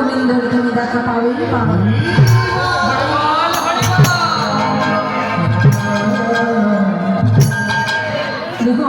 গোবিন্দর তুমি দেখা পাবেই পাবে দেখো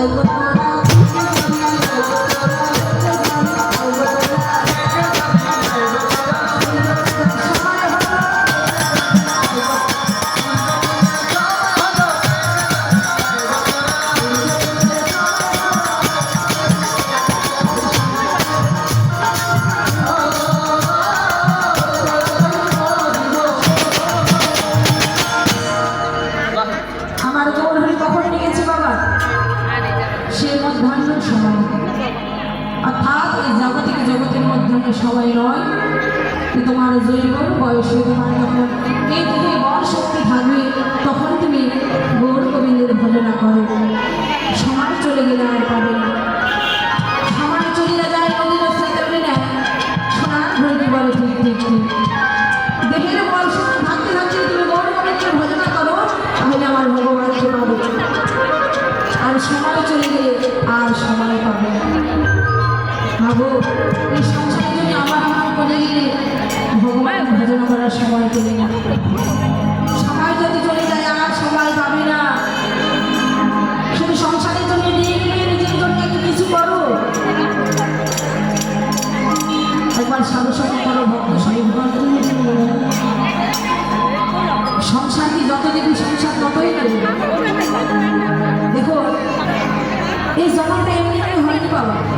I love. সবাই নয় তোমার জৈব বয়সে তোমার যখন এই থেকে বর শক্তি থাকবে, তখন তুমি গৌর গোবিন্দের ভজন জমা টাইমে হয় না বাবা